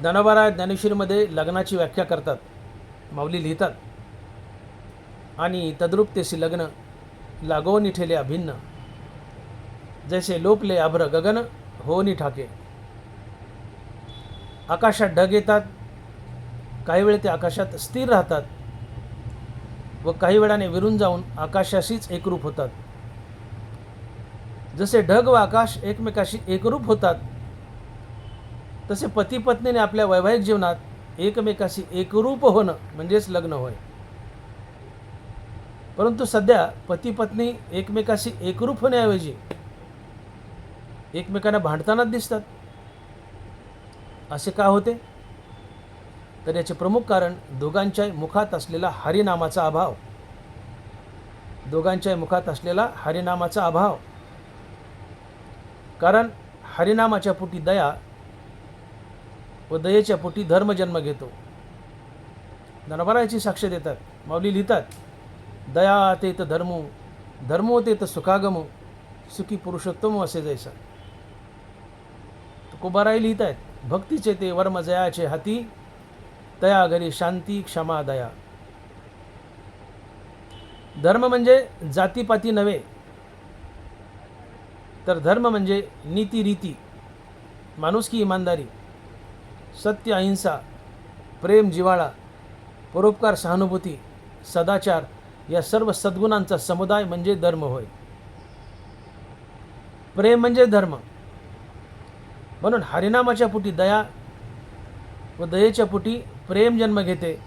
ज्ञानोबाराय ज्ञानेश्वरीमध्ये लग्नाची व्याख्या करतात. माऊली लिहितात. आणि तद्रुपतेसी लग्न लागोनी ठेले अभिन्न. जैसे लोपले आभ्र गगन होनी ठाके. आकाशात ढग येतात. काही वेळ ते आकाशात स्थिर राहतात. व काही वेळाने विरून जाऊन आकाशाशीच एकरूप होतात. जसे ढग व आकाश एकमेकाशी एकरूप होतात तसे पती पत्नीने आपल्या वैवाहिक जीवनात एकमेकाशी एकरूप होणं म्हणजेच लग्न होय. परंतु सध्या पती पत्नी एकमेकाशी एकरूप होण्याऐवजी एकमेकांना भांडतानाच दिसतात. असे का होते? तर याचे प्रमुख कारण दोघांच्या मुखात असलेला हरिनामाचा अभाव. दोघांच्या मुखात असलेला हरिनामाचा अभाव. कारण हरिनामाच्या पोटी दया व दयेच्या पोटी धर्म जन्म घेतो. धनबरायाची साक्ष देतात. माऊली लिहितात दया तेत धर्मो धर्मो तेत सुखागमो सुखी पुरुषोत्तम असे जैसा. कुबाराई लिहित आहेत भक्तीचे ते वर्म जयाचे हाती दया घरी शांती क्षमा दया. धर्म म्हणजे जातीपाती नव्हे तर धर्म म्हणजे नीती रीती. माणुसकी इमानदारी. सत्य अहिंसा प्रेम जिवाळा परोपकार सहानुभूती सदाचार या सर्व सद्गुणांचा समुदाय म्हणजे धर्म होय. प्रेम म्हणजे धर्म. म्हणून हरिनामाच्या पोटी दया व दयेच्या पोटी प्रेम जन्म घेते.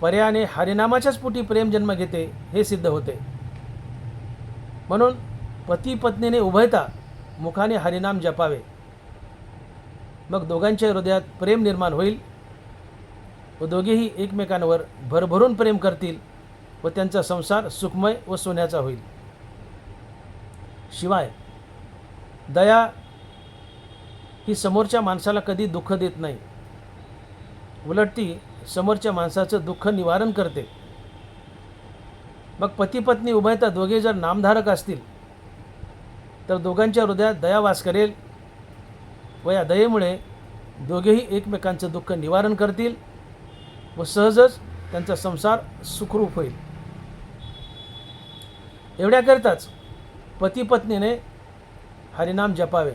पर्याने हरिनामाच्याच पोटी प्रेम जन्म घेते हे सिद्ध होते. म्हणून पती पत्नीने उभयता मुखाने हरिनाम जपावे. मग दोघांच्या हृदयात प्रेम निर्माण होईल व दोघेही एकमेकांवर भरभरून प्रेम करतील व त्यांचा संसार सुखमय व सोन्याचा होईल. शिवाय दया ही समोरच्या माणसाला कधी दुःख देत नाही. उलट ती समोरच्या माणसाचं दुःख निवारण करते. मग पती पत्नी उभयता दोघे जर नामधारक असतील तर दोघांच्या हृदयात दया वास करेल व या दयेमुळे दोघेही एकमेकांचं दुःख निवारण करतील व सहजच त्यांचा संसार सुखरूप होईल. एवढ्याकरिताच पती पत्नीने हरिनाम जपावे.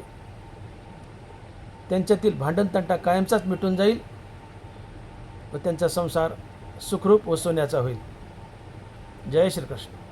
त्यांच्यातील भांडणतंटा कायमचाच मिटून जाईल व त्यांचा संसार सुखरूप व सोन्याचा होईल. जय श्रीकृष्ण.